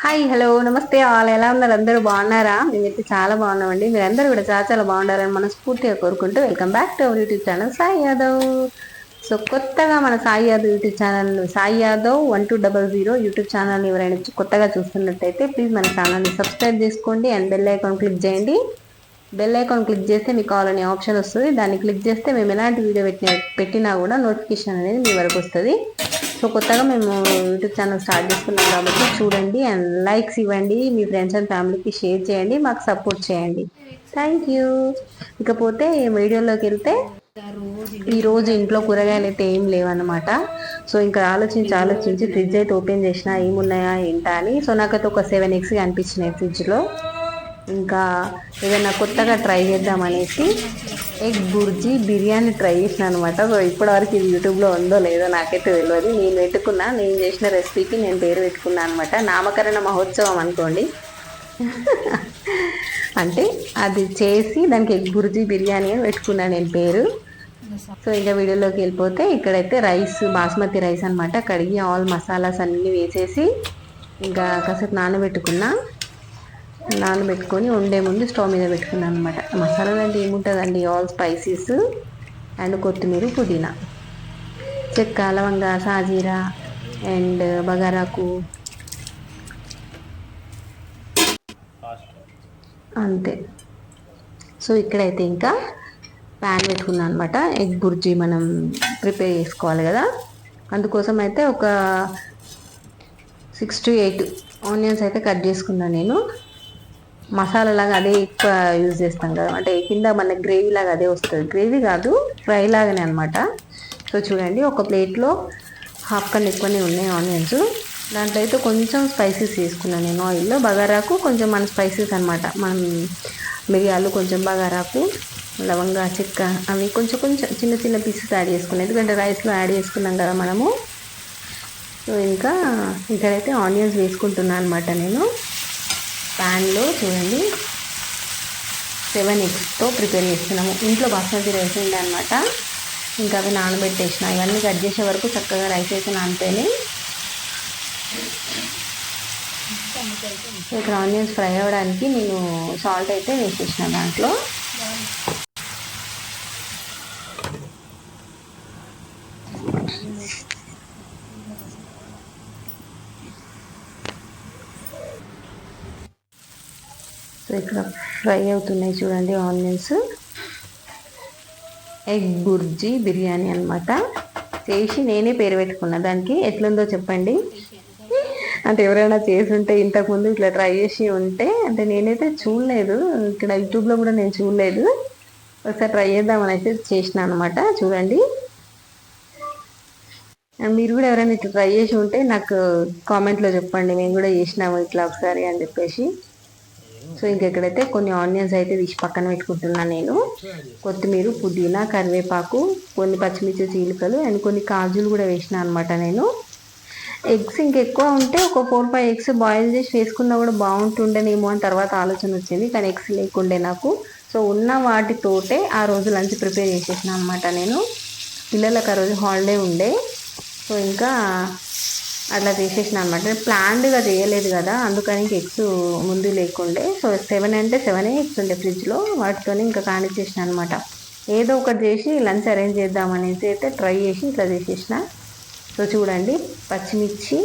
Hi hello నమస్తే వాళ్ళు ఎలా ఉన్నారు? అందరూ బాగున్నారా? మేమైతే చాలా బాగున్నామండి. మీరందరూ కూడా చాలా చాలా బాగుండాలని మనస్ఫూర్తిగా కోరుకుంటూ welcome back to our YouTube channel Sai Yadav. So కొత్తగా మన Sai Yadav YouTube channel Sai Yadav one two double zero YouTube channel ఎవరైనా కొత్తగా చూస్తున్నట్టయితే ప్లీజ్ మన ఛానల్ని సబ్స్క్రైబ్ చేసుకోండి అండ్ బెల్ ఐకాన్ క్లిక్ చేయండి. బెల్ ఐకాన్ క్లిక్ చేస్తే మీకు కావాలనే ఆప్షన్ వస్తుంది. దాన్ని క్లిక్ చేస్తే మేము ఎలాంటి వీడియో పెట్టిన పెట్టినా కూడా నోటిఫికేషన్ అనేది మీ వరకు వస్తుంది. సో కొత్తగా మేము యూట్యూబ్ ఛానల్ స్టార్ట్ చేసుకున్నాం కాబట్టి చూడండి అండ్ లైక్స్ ఇవ్వండి. మీ ఫ్రెండ్స్ అండ్ ఫ్యామిలీకి షేర్ చేయండి. మాకు సపోర్ట్ చేయండి. Thank you. ఇకపోతే వీడియోలోకి వెళ్తే ఈరోజు ఇంట్లో కూరగాయలు అయితే ఏం లేవన్నమాట. సో ఇంకా ఆలోచించి ఆలోచించి ఫ్రిడ్జ్ అయితే ఓపెన్ చేసిన ఏమున్నాయా ఏంటా అని. సో నాకైతే ఒక సెవెన్ ఎగ్స్ కనిపించినాయి ఫ్రిడ్జ్లో. ఇంకా ఏదైనా కొత్తగా ట్రై చేద్దాం అనేసి ఎగ్ బుర్జీ బిర్యానీ ట్రై చేసిన అనమాట సో ఇప్పటివరకు ఇది యూట్యూబ్లో ఉందో లేదో నాకైతే తెలియదు నేను పెట్టుకున్నా నేను చేసిన రెసిపీకి నేను పేరు పెట్టుకున్నా అనమాట నామకరణ మహోత్సవం అనుకోండి. అంటే అది చేసి దానికి ఎగ్ బుర్జీ బిర్యానీ అని పెట్టుకున్నాను నేను పేరు. సో ఇంకా వీడియోలోకి వెళ్ళిపోతే ఇక్కడైతే రైస్ బాస్మతి రైస్ అనమాట కడిగి ఆల్ మసాలాస్ అన్నీ వేసేసి ఇంకా కాసేపు నానబెట్టుకున్నా. నానబెట్టుకొని వండే ముందు స్టవ్ మీద పెట్టుకున్నాను అనమాట మసాలాలు అంటే ఏముంటుందండి? ఆల్ స్పైసీస్ అండ్ కొత్తిమీర పుదీనా. చెక్క లవంగ సాజీరా అండ్ బగారాకు. అంతే. సో ఇక్కడైతే ఇంకా ప్యాన్ పెట్టుకున్నాను అనమాట ఎగ్ బుర్జీ మనం ప్రిపేర్ చేసుకోవాలి కదా. అందుకోసం అయితే ఒక సిక్స్ టు ఎయిట్ ఆనియన్స్ అయితే కట్ చేసుకున్నాను నేను. మసాలా లాగా అదే ఎక్కువ యూజ్ చేస్తాం కదా. అంటే కింద మన గ్రేవీ లాగా అదే వస్తుంది. గ్రేవీ కాదు ఫ్రై లాగానే అనమాట సో చూడండి ఒక ప్లేట్లో హాఫ్ కన్నా ఎక్కువనే ఉన్నాయి ఆనియన్స్. దాంట్లో అయితే కొంచెం స్పైసెస్ తీసుకున్నాను నేను ఆయిల్లో. బగారాకు కొంచెం మన స్పైసెస్ అనమాట మనం మిరియాలు కొంచెం బగారాకు లవంగా చెక్క అవి కొంచెం కొంచెం చిన్న చిన్న పీసెస్ యాడ్ చేసుకున్నాను. ఎందుకంటే రైస్లో యాడ్ చేసుకున్నాం కదా మనము. సో ఇంకా ఇక్కడైతే ఆనియన్స్ వేసుకుంటున్నాను అనమాట నేను. ప్యాన్లో చూడండి. సెవెన్ ఎగ్స్తో ప్రిపేర్ చేస్తున్నాము. ఇంట్లో బాస్మతి రైస్ ఉండే అనమాట ఇంకా అవి నానబెట్టేసిన. ఇవన్నీ కట్ చేసే వరకు చక్కగా రైస్ అయితే నానిపోయినాయి. ఇక్కడ ఆనియన్స్ ఫ్రై అవ్వడానికి నేను సాల్ట్ అయితే వేసేసిన దాంట్లో. ఇక్కడ ఫ్రై అవుతున్నాయి చూడండి ఆనియన్స్. ఎగ్ బుర్జీ బిర్యానీ అనమాట చేసి నేనే పేరు పెట్టుకున్నా. దానికి ఎట్లుందో చెప్పండి. అంటే ఎవరైనా చేసి ఉంటే ఇంతకుముందు ఇట్లా ట్రై చేసి ఉంటే అంటే నేనైతే చూడలేదు. ఇక్కడ యూట్యూబ్లో కూడా నేను చూడలేదు. ఒకసారి ట్రై చేద్దామని అయితే చేసిన అనమాట చూడండి. మీరు కూడా ఎవరైనా ఇట్లా ట్రై చేసి ఉంటే నాకు కామెంట్లో చెప్పండి. మేము కూడా చేసినాము ఇట్లా ఒకసారి అని చెప్పేసి. సో ఇంకెక్కడైతే కొన్ని ఆనియన్స్ అయితే తీసి పక్కన పెట్టుకుంటున్నాను నేను. కొత్తిమీర పుదీనా కరివేపాకు కొన్ని పచ్చిమిర్చి చీలికలు అండ్ కొన్ని కాజులు కూడా వేసిన అనమాట నేను. ఎగ్స్ ఇంకెక్కువ ఉంటే ఒక ఫోర్ ఫైవ్ ఎగ్స్ బాయిల్ చేసి వేసుకున్నా కూడా బాగుంటుండేనేమో అని తర్వాత ఆలోచన వచ్చింది కానీ ఎగ్స్ లేకుండే నాకు. సో ఉన్న వాటితోటే ఆ రోజు లంచ్ ప్రిపేర్ చేసేసిన అనమాట నేను. పిల్లలకు ఆ రోజు హాలిడే ఉండే. సో ఇంకా అట్లా తీసేసిన అనమాట. ప్లాన్డ్గా చేయలేదు కదా అందుకని ఎగ్స్ ముందు లేకుండే. సో సెవెన్ అంటే సెవెనే ఎగ్స్ ఉండే ఫ్రిడ్జ్లో వాటితో ఇంకా కానిచ్చేసిన అనమాట. ఏదో ఒకటి చేసి లంచ్ అరేంజ్ చేద్దామనేసి అయితే ట్రై చేసి ఇట్లా చేసేసిన. సో చూడండి పచ్చిమిర్చి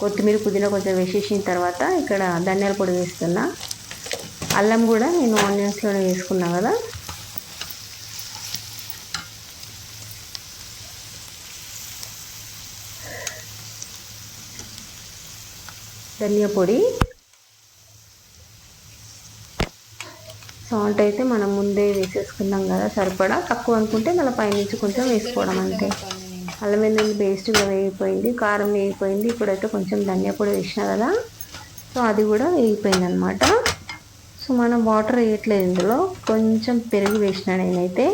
కొత్తిమీర పుదీనా కొంచెం వేసేసిన తర్వాత ఇక్కడ ధనియాల పొడి వేస్తున్నా. అల్లం కూడా నేను ఆనియన్స్లోనే వేసుకున్నా కదా. ధనియా పొడి. సాల్ట్ అయితే మనం ముందే వేసేసుకున్నాం కదా సరిపడా? తక్కువ అనుకుంటే మళ్ళీ పైనుంచి కొంచెం వేసుకోవడం అంతే. అల్లం వెల్లుల్లి పేస్ట్గా వేగిపోయింది కారం వేగిపోయింది ఇప్పుడైతే కొంచెం ధనియా పొడి వేసిన కదా. సో అది కూడా వేగిపోయింది అనమాట సో మనం వాటర్ వేయట్లేదు ఇందులో కొంచెం పెరుగు వేసిన నేనైతే.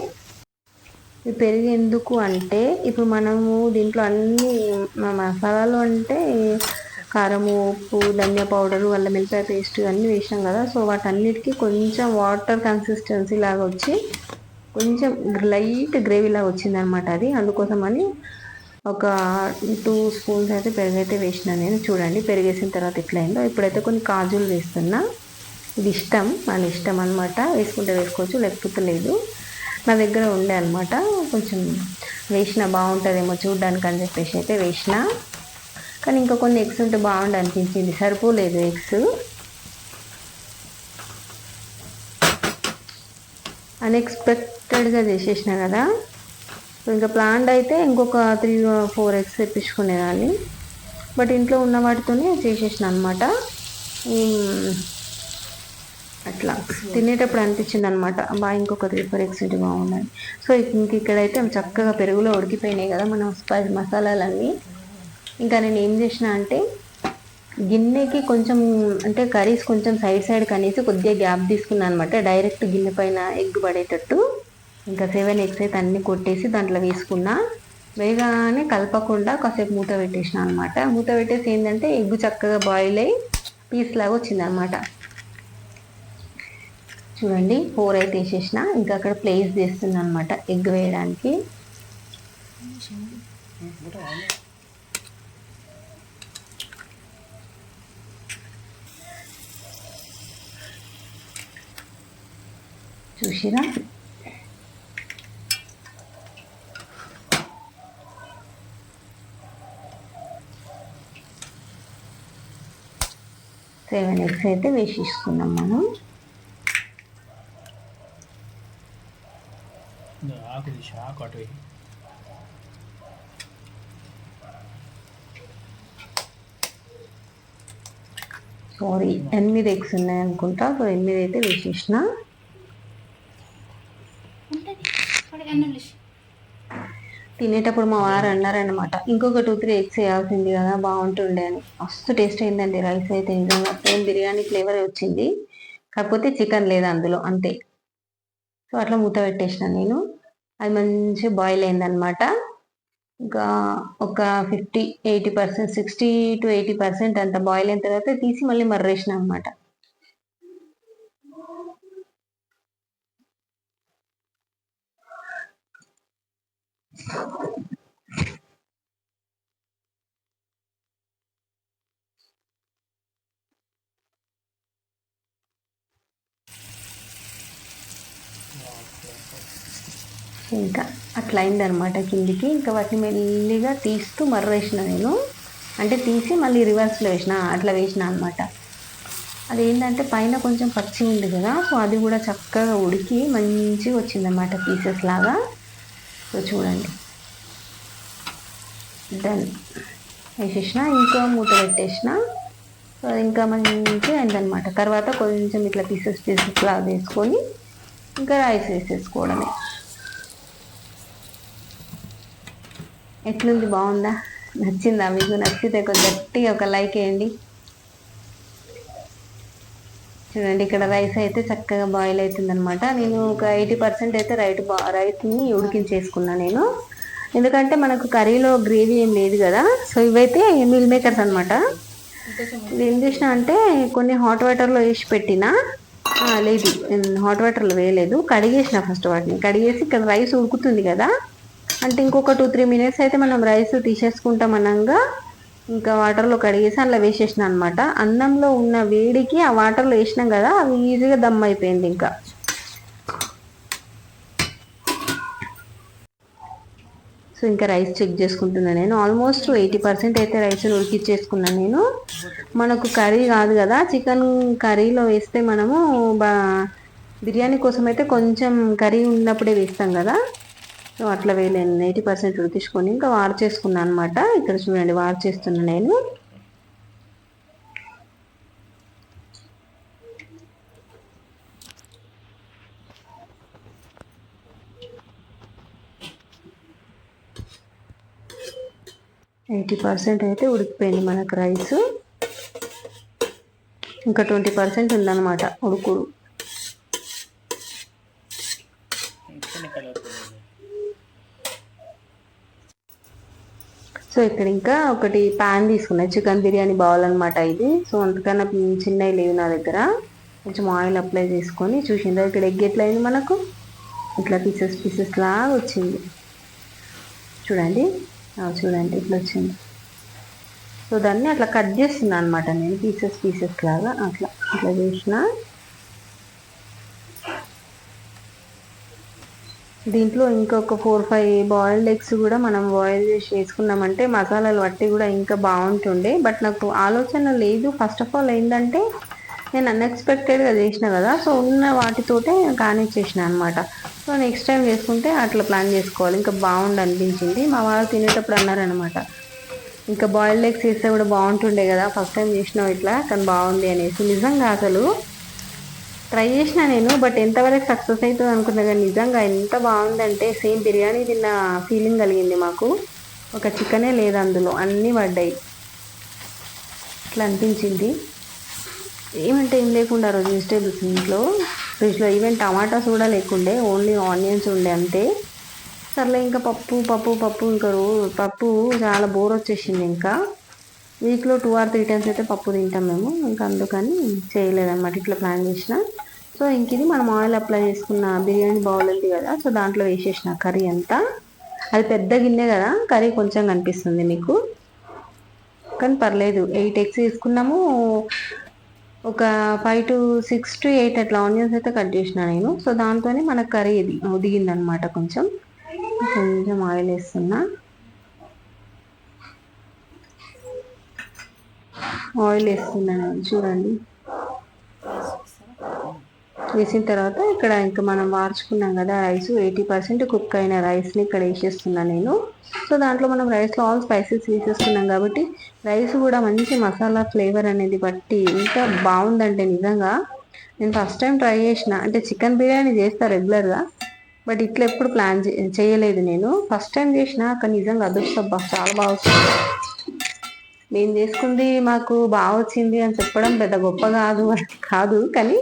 ఈ పెరుగు ఎందుకు అంటే ఇప్పుడు మనము దీంట్లో అన్ని మసాలాలు అంటే కారము ఉప్పు ధనియా పౌడరు అల్లం వెల్లిపాయ పేస్ట్ అన్నీ వేసినాం కదా. సో వాటన్నిటికీ కొంచెం వాటర్ కన్సిస్టెన్సీ లాగా వచ్చి కొంచెం లైట్ గ్రేవీ లాగా వచ్చిందనమాట అది. అందుకోసం అని ఒక టూ స్పూన్స్ అయితే పెరుగు అయితే వేసిన నేను. చూడండి పెరిగేసిన తర్వాత ఎట్లయిందో. ఇప్పుడైతే కొన్ని కాజులు వేస్తున్నా. ఇది ఇష్టం మన ఇష్టం అనమాట. వేసుకుంటే వేసుకోవచ్చు లేకపోతే లేదు. నా దగ్గర ఉండే అనమాట. కొంచెం వేసిన బాగుంటుందేమో చూడడానికి అని చెప్పేసి అయితే వేసిన. కానీ ఇంకా కొన్ని ఎగ్స్ ఉంటే బాగుండు అనిపించింది. సరిపోలేదు ఎగ్స్. అన్ఎక్స్పెక్టెడ్గా చేసేసిన కదా. ఇంకా ప్లాంట్ అయితే ఇంకొక త్రీ ఫోర్ ఎగ్స్ తెప్పించుకునేదాన్ని బట్ ఇంట్లో ఉన్న వాటితోనే చేసేసిన అనమాట అట్లా. తినేటప్పుడు అనిపించింది అనమాట బాగా ఇంకొక త్రీ ఫోర్ ఎగ్స్ ఉంటే బాగుండాలి సో ఇంక ఇక్కడైతే చక్కగా పెరుగులో ఉడికిపోయినాయి కదా మనం స్పైస్ మసాలాలన్నీ. ఇంకా నేను ఏం చేసిన అంటే గిన్నెకి కొంచెం అంటే కర్రీస్ కొంచెం సైడ్ సైడ్ కనేసి కొద్దిగా గ్యాప్ తీసుకున్నాను అనమాట డైరెక్ట్ గిన్నె పైన ఎగ్ పడేటట్టు. ఇంకా సెవెన్ ఎగ్స్ అయితే అన్ని కొట్టేసి దాంట్లో వేసుకున్నా. వేగానే కలపకుండా కాసేపు మూత పెట్టేసిన అనమాట మూత పెట్టేసి ఏంటంటే ఎగ్ చక్కగా బాయిల్ అయ్యి పీస్ లాగా వచ్చింది అనమాట చూడండి ఫోర్ అయితే వేసేసిన. ఇంకా అక్కడ ప్లేస్ చేస్తుంది అనమాట ఎగ్ వేయడానికి. చూసిరా? సెవెన్ ఎగ్స్ అయితే వేసేసుకున్నాం మనం. సారీ ఎనిమిది ఎగ్స్ ఉన్నాయి అనుకుంటా సో ఎనిమిది అయితే వేసేసిన. తినేటప్పుడు మా వారు అన్నారనమాట ఇంకొక టూ త్రీ ఎగ్స్ వేయాల్సింది కదా బాగుంటుండే అని. మస్తు టేస్ట్ అయిందండి రైస్ అయితే నిజంగా. సేమ్ బిర్యానీ ఫ్లేవర్ వచ్చింది? కాకపోతే చికెన్ లేదు అందులో అంతే. సో అట్లా మూత పెట్టేసిన నేను. అది మంచి బాయిల్ అయిందనమాట ఇంకా ఒక fifty eighty percent sixty to eighty percent అంత బాయిల్ అయిన తర్వాత తీసి మళ్ళీ మర్రేసిన అనమాట ఇంకా అట్లా అయిందనమాట కిందికి. ఇంకా వాటిని మెల్లిగా తీస్తూ మర్రేసిన నేను. అంటే తీసి మళ్ళీ రివర్స్లో వేసిన అట్లా వేసిన అనమాట అదేంటంటే పైన కొంచెం పచ్చి ఉంది కదా సో అది కూడా చక్కగా ఉడికి మంచిగా వచ్చిందన్నమాట పీసెస్ లాగా. సో చూడండి. దెన్ వేసేసిన ఇంకా మూత పెట్టేసిన. సో ఇంకా మంచిగా అయిందనమాట తర్వాత కొంచెం ఇట్లా పీసెస్ పీసెస్ లాగా వేసుకొని ఇంకా రైస్ వేసేసుకోవడమే. ఎట్లుంది? బాగుందా? నచ్చిందా? మీకు నచ్చితే ఒక గట్టిగా ఒక లైక్ వేయండి. చూడండి ఇక్కడ రైస్ అయితే చక్కగా బాయిల్ అవుతుందనమాట నేను ఒక ఎయిటీ పర్సెంట్ అయితే రైట్ బా రైస్ని ఉడికించేసుకున్నా నేను. ఎందుకంటే మనకు కర్రీలో గ్రేవీ ఏం లేదు కదా సో ఇవైతే మిల్ మేకర్స్ అనమాట ఇది ఏం చేసిన అంటే కొన్ని హాట్ వాటర్లో వేసి పెట్టిన లేదు హాట్ వాటర్లో వేయలేదు. కడిగేసిన ఫస్ట్ వాటిని. కడిగేసి ఇక్కడ రైస్ ఉడుకుతుంది కదా. అంటే ఇంకొక టూ త్రీ మినిట్స్ అయితే మనం రైస్ తీసేసుకుంటాం అనగా ఇంకా వాటర్లో కడిగేసి అందులో వేసేసిన అనమాట అన్నంలో ఉన్న వేడికి ఆ వాటర్లో వేసినాం కదా అవి ఈజీగా దమ్ అయిపోయింది ఇంకా. సో ఇంకా రైస్ చెక్ చేసుకుంటున్నాను నేను. ఆల్మోస్ట్ ఎయిటీ పర్సెంట్ అయితే రైస్ ఉడికిచ్చేసుకున్నాను నేను. మనకు కర్రీ కాదు కదా చికెన్ కర్రీలో వేస్తే మనము బా బిర్యానీ కోసం అయితే కొంచెం కర్రీ ఉన్నప్పుడే వేస్తాం కదా. సో అట్లా వేయలేను ఎయిటీ పర్సెంట్ ఉడికించుకొని ఇంకా వార్ చేసుకున్నాను అనమాట ఇక్కడ చూడండి వార్ చేస్తున్నా నేను. ఎయిటీ పర్సెంట్ అయితే ఉడికిపోయింది మనకు రైస్. ఇంకా ట్వంటీ పర్సెంట్ ఉందన్నమాట ఉడుకుడు సో ఇక్కడ ఇంకా ఒకటి ప్యాన్ తీసుకున్నా. చికెన్ బిర్యానీ బౌల్ అనమాట ఇది. సో అందుకన్నా చిన్నవి లేవు నా దగ్గర. కొంచెం ఆయిల్ అప్లై చేసుకొని చూసిందా. ఇక్కడ ఎగ్ ఎట్లా అయింది మనకు? ఇట్లా పీసెస్ పీసెస్ లాగా వచ్చింది. చూడండి. చూడండి ఇట్లా వచ్చింది. సో దాన్ని అట్లా కట్ చేస్తున్నా అనమాట నేను. పీసెస్ పీసెస్ లాగా అట్లా. అట్లా చేసిన. దీంట్లో ఇంకొక ఫోర్ ఫైవ్ బాయిల్డ్ ఎగ్స్ కూడా మనం బాయిల్ చేసి వేసుకున్నామంటే మసాలాలు పట్టి కూడా ఇంకా బాగుంటుండే. బట్ నాకు ఆలోచన లేదు. ఫస్ట్ ఆఫ్ ఆల్ ఏంటంటే నేను అన్ఎక్స్పెక్టెడ్గా చేసిన కదా సో ఉన్న వాటితోటే కానిచ్చేసిన అనమాట సో నెక్స్ట్ టైం చేసుకుంటే అట్లా ప్లాన్ చేసుకోవాలి. ఇంకా బాగుండు అనిపించింది. మా వాళ్ళు తినేటప్పుడు అన్నారనమాట ఇంకా బాయిల్డ్ ఎగ్స్ చేస్తే కూడా బాగుంటుండే కదా ఫస్ట్ టైం చేసినావు ఇట్లా కానీ బాగుంది అనేసి. నిజంగా అసలు ట్రై చేసిన నేను బట్ ఎంతవరకు సక్సెస్ అవుతుంది అనుకున్నా కానీ నిజంగా ఎంత బాగుందంటే సేమ్ బిర్యానీ తిన్న ఫీలింగ్ కలిగింది మాకు. ఒక చికెనే లేదు అందులో అన్నీ పడ్డాయి. అట్లా అనిపించింది. ఏమంటే ఏం లేకుండా రోజు వెజిటేబుల్స్ ఇంట్లో ఫ్రిడ్జ్లో ఈవెన్ టమాటాస్ కూడా లేకుండే ఓన్లీ ఆనియన్స్ ఉండే అంతే. సర్లే ఇంకా పప్పు పప్పు పప్పు ఇంకా రో పప్పు చాలా బోర్ వచ్చేసింది ఇంకా. వీక్లో టూ ఆర్ త్రీ టైమ్స్ అయితే పప్పు తింటాం మేము ఇంకా అందుకని చేయలేదన్నమాట ఇట్లా ప్లాన్ చేసిన సో ఇంక ఇది మనం ఆయిల్ అప్లై చేసుకున్న బిర్యానీ బౌల్ ఉంది కదా సో దాంట్లో వేసేసిన కర్రీ అంతా అది పెద్ద గిన్నె కదా కర్రీ కొంచెం కనిపిస్తుంది మీకు కానీ పర్లేదు ఎయిట్ ఎగ్స్ తీసుకున్నాము ఒక five to six to eight అట్లా ఆనియన్స్ అయితే కట్ చేసిన నేను సో దాంతోనే మనకు కర్రీ ఇది ఉదిగిందనమాట కొంచెం కొంచెం ఆయిల్ వేస్తున్నా ఆయిల్ వేస్తున్నాను చూడండి. వేసిన తర్వాత ఇక్కడ ఇంకా మనం వార్చుకున్నాం కదా రైస్ ఎయిటీ పర్సెంట్ కుక్ అయిన రైస్ని ఇక్కడ వేసేస్తున్నాను నేను. సో దాంట్లో మనం రైస్లో ఆల్ స్పైసెస్ వేసేస్తున్నాం కాబట్టి రైస్ కూడా మంచి మసాలా ఫ్లేవర్ అనేది బట్టి ఇంకా బాగుందంటే నిజంగా. నేను ఫస్ట్ టైం ట్రై చేసిన అంటే చికెన్ బిర్యానీ చేస్తా రెగ్యులర్గా బట్ ఇట్లా ఎప్పుడు ప్లాన్ చేయలేదు నేను. ఫస్ట్ టైం చేసిన కానీ నిజంగా అదృష్టం చాలా బాగా మేము నేను చేసుకుంది మాకు బాగా వచ్చింది అని చెప్పడం పెద్ద గొప్ప కాదు కాదు కానీ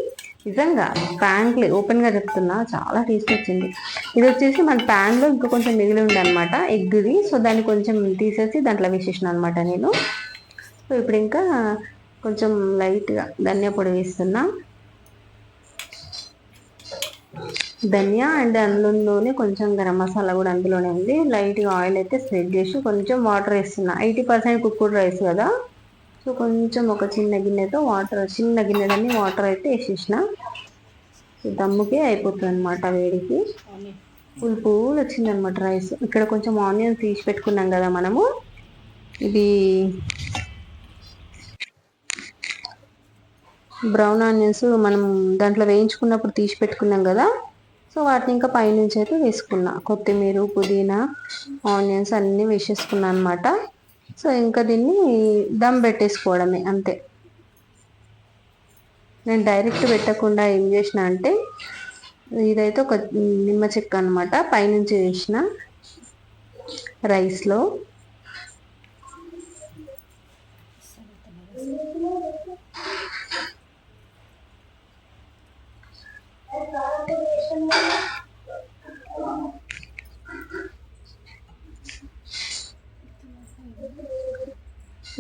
నిజంగా ప్యాన్కి ఓపెన్గా చెప్తున్నా చాలా టేస్ట్ వచ్చింది. ఇది వచ్చేసి మన ప్యాన్లో ఇంకా కొంచెం మిగిలి ఉంది అనమాట ఎగ్ది సో దాన్ని కొంచెం తీసేసి దాంట్లో వేసేసిన అనమాట నేను. సో ఇప్పుడు ఇంకా కొంచెం లైట్గా ధనియా పొడి వేస్తున్నా. ధనియా అండ్ అందులోనే కొంచెం గరం మసాలా కూడా అందులోనే ఉంది. లైట్గా ఆయిల్ అయితే స్ప్రెడ్ చేసి కొంచెం వాటర్ వేస్తున్నా. ఎయిటీ పర్సెంట్ కుక్కుడ్ రైస్ కదా. సో కొంచెం ఒక చిన్న గిన్నెతో వాటర్ చిన్న గిన్నెలన్నీ వాటర్ అయితే వేసేసిన. దమ్ముకే అయిపోతుంది అనమాట వేడికి. పుల్ పువ్వులు వచ్చిందనమాట రైస్. ఇక్కడ కొంచెం ఆనియన్స్ తీసి పెట్టుకున్నాం కదా మనము. ఇది బ్రౌన్ ఆనియన్స్ మనం దాంట్లో వేయించుకున్నప్పుడు తీసి పెట్టుకున్నాం కదా. సో వాటిని ఇంకా పైనుంచి అయితే వేసుకున్నా. కొత్తిమీర పుదీనా ఆనియన్స్ అన్నీ వేసేసుకున్నా అనమాట సో ఇంకా దీన్ని దమ్ పెట్టేసుకోవడమే అంతే. నేను డైరెక్ట్ పెట్టకుండా ఏం చేసిన అంటే ఇదైతే ఒక నిమ్మ చెక్క అనమాట పైనుంచి వేసిన రైస్లో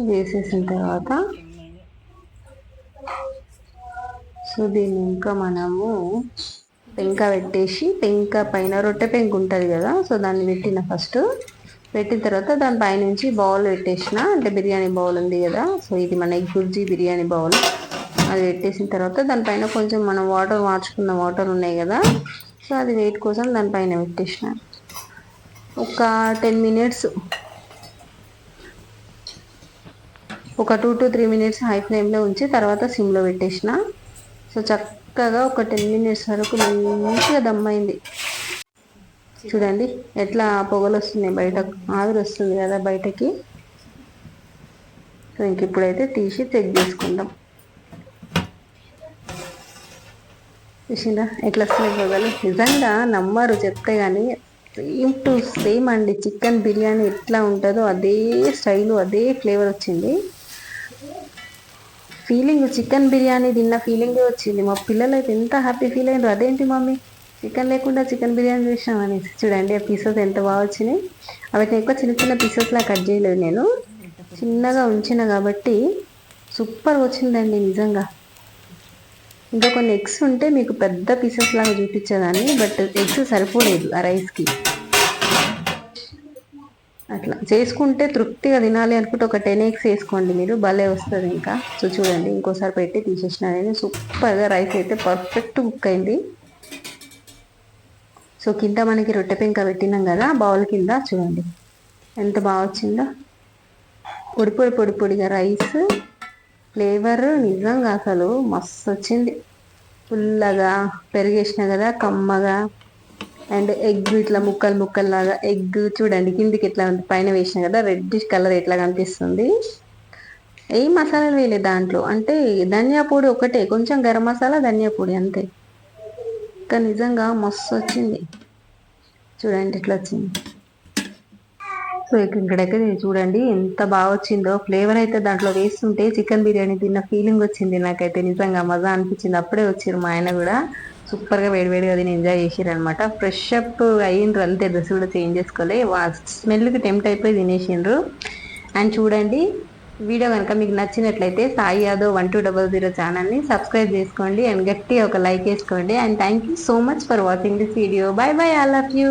వేసేసిన తర్వాత సో దీన్ని ఇంకా మనము పెంక పెట్టేసి పెంక పైన రొట్టె పెంక ఉంటుంది కదా సో దాన్ని పెట్టిన ఫస్ట్ పెట్టిన తర్వాత దాని పైనుంచి బౌల్ పెట్టేసిన అంటే బిర్యానీ బౌల్ ఉంది కదా సో ఇది మన గుర్జీ బిర్యానీ బౌల్ అది పెట్టేసిన తర్వాత దానిపైన కొంచెం మనం వాటర్ మార్చుకున్న వాటర్ ఉన్నాయి కదా సో అది వెయిట్ కోసం దానిపైన పెట్టేసిన. ఒక టెన్ మినిట్స్ ఒక two to three minutes high ఫ్లేమ్లో ఉంచి తర్వాత సిమ్లో పెట్టేసిన. సో చక్కగా ఒక టెన్ మినిట్స్ వరకు మంచిగా దమ్మైంది చూడండి ఎట్లా పొగలు వస్తున్నాయి బయట ఆవిరి వస్తుంది కదా బయటకి. సో ఇంక ఇప్పుడైతే తీసి చెక్ చేసుకుందాం. చూసిందా ఎట్లా వస్తున్నాయి పొగలు? నిజంగా నమ్మరు చెప్తే కానీ సేమ్ టు సేమ్ అండి. చికెన్ బిర్యానీ ఎట్లా ఉంటుందో అదే స్టైలు అదే ఫ్లేవర్ వచ్చింది. ఫీలింగ్ చికెన్ బిర్యానీ తిన్న ఫీలింగే వచ్చింది. మా పిల్లలు అయితే ఎంత హ్యాపీ ఫీల్ అయిందో అదేంటి మమ్మీ? చికెన్ లేకుండా చికెన్ బిర్యానీ చేసామని చూడండి ఆ పీసెస్ ఎంత బాగా వచ్చినాయి. అవి ఎక్కువ చిన్న చిన్న పీసెస్లా కట్ చేయలేదు నేను. చిన్నగా ఉంచిన కాబట్టి సూపర్ వచ్చిందండి నిజంగా. ఇంకా కొన్ని ఎగ్స్ ఉంటే మీకు పెద్ద పీసెస్ లాగా చూపించేదాన్ని బట్ ఎగ్స్ సరిపోలేదు ఆ రైస్కి అట్లా. చేసుకుంటే తృప్తిగా తినాలి అనుకుంటే ఒక టెన్ ఎగ్స్ వేసుకోండి మీరు భలే వస్తుంది ఇంకా. సో చూడండి ఇంకోసారి పెట్టి తీసేసిన నేను. సూపర్గా రైస్ అయితే పర్ఫెక్ట్ కుక్ అయింది. సో కింద మనకి రొట్టె పెంక పెట్టినాం కదా బౌల్ కింద చూడండి. ఎంత బాగా వచ్చిందో. పొడి పొడి పొడి పొడిగా రైస్ ఫ్లేవర్ నిజంగా అసలు మస్తు వచ్చింది. పుల్లగా పెరిగేసిన కదా కమ్మగా. అండ్ ఎగ్ ఇట్లా ముక్కలు ముక్కలు లాగా ఎగ్ చూడండి కిందికి ఎట్లా ఉంది పైన వేసిన కదా రెడ్డిష్ కలర్ ఎట్లా కనిపిస్తుంది. ఏ మసాలాలు వేయలేదు దాంట్లో అంటే ధనియా పొడి ఒకటే కొంచెం గరం మసాలా ధనియా పొడి అంతే. ఇంకా నిజంగా మస్తు వచ్చింది. చూడండి ఇట్లా వచ్చింది. సో ఇక్కడైతే చూడండి ఎంత బాగా వచ్చిందో ఫ్లేవర్ అయితే దాంట్లో వేస్తుంటే చికెన్ బిర్యానీ తిన్న ఫీలింగ్ వచ్చింది నాకైతే నిజంగా మజా అనిపించింది. అప్పుడే వచ్చారు మా ఆయన కూడా. సూపర్గా వేడివేడిగా అది ఎంజాయ్ చేసారు అనమాట ఫ్రెష్ అప్ అయ్యిండ్రు అంతే డ్రెస్ కూడా చేంజ్ చేసుకోలే. స్మెల్కి టెంప్ట్ అయిపోయి తినేసిండ్రు అండ్ చూడండి వీడియో కనుక మీకు నచ్చినట్లయితే Sai Yadav one two double zero ఛానల్ని సబ్స్క్రైబ్ చేసుకోండి అండ్ గట్టి ఒక లైక్ వేసుకోండి. And thank you so much for watching this video bye bye all love you